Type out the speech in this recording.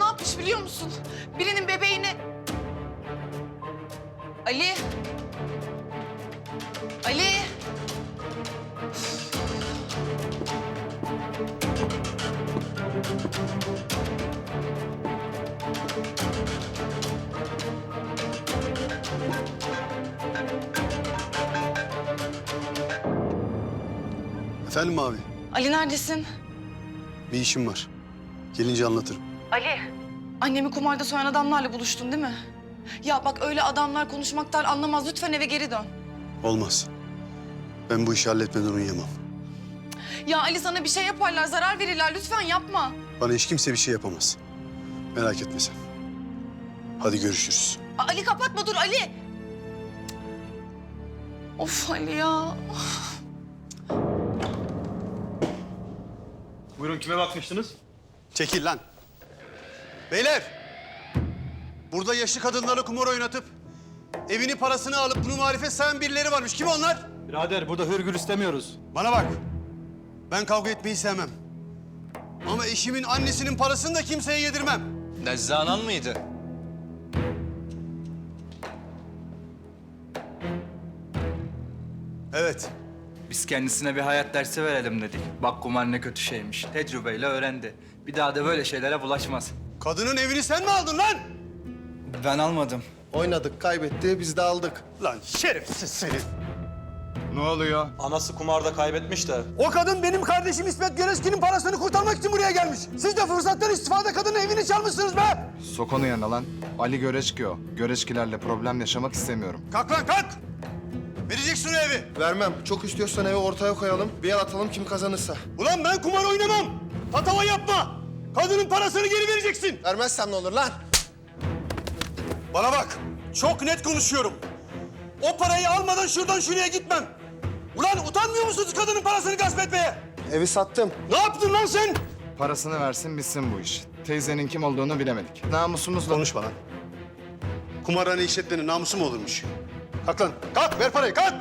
ne yapmış biliyor musun? Birinin bebeğini... Ali. Ali. Efendim abi, Ali neredesin? bir işim var. Gelince anlatırım. Ali. Annemi kumarda soyan adamlarla buluştun değil mi? Ya bak öyle adamlar konuşmaktan anlamaz. Lütfen eve geri dön. Olmaz. Ben bu işi halletmeden uyuyamam. Ya Ali sana bir şey yaparlar, zarar verirler. Lütfen yapma. Bana hiç kimse bir şey yapamaz. Merak etme sen. Hadi görüşürüz. A- Ali kapatma dur Ali. Of Ali ya. Buyurun kime bakmıştınız? Çekil lan. Beyler! Burada yaşlı kadınları kumar oynatıp... ...evini parasını alıp bunu marifet sayan birileri varmış. Kim onlar? Birader burada hırgür istemiyoruz. Bana bak. Ben kavga etmeyi sevmem. Ama eşimin annesinin parasını da kimseye yedirmem. Nezle anan mıydı? Evet. Biz kendisine bir hayat dersi verelim dedik. Bak kumar ne kötü şeymiş. Tecrübeyle öğrendi. Bir daha da böyle şeylere bulaşmaz. Kadının evini sen mi aldın lan? Ben almadım. Oynadık, kaybetti, biz de aldık. Lan şerefsiz seni. Ne oluyor? Anası kumarda kaybetmiş de. O kadın benim kardeşim İsmet Göreçki'nin parasını kurtarmak için buraya gelmiş. Siz de fırsattan istifade kadının evini çalmışsınız be. Sok onu yanına lan. Ali Göreçki o. Göreçkilerle problem yaşamak istemiyorum. Kalk lan kalk. Vereceksin o evi. Vermem. Çok istiyorsan evi ortaya koyalım. Bir yer atalım kim kazanırsa. Ulan ben kumar oynamam. Tatava yapma. Kadının parasını geri vereceksin. Vermezsem ne olur lan? Bana bak. Çok net konuşuyorum. O parayı almadan şuradan şuraya gitmem. Ulan utanmıyor musunuz kadının parasını gasp etmeye? Evi sattım. Ne yaptın lan sen? Parasını versin bitsin bu iş. Teyzenin kim olduğunu bilemedik. Namusumuzla... Konuşma lan. Kumarhane işletmenin namusu mu olurmuş? Kalk lan. Kalk ver parayı kalk.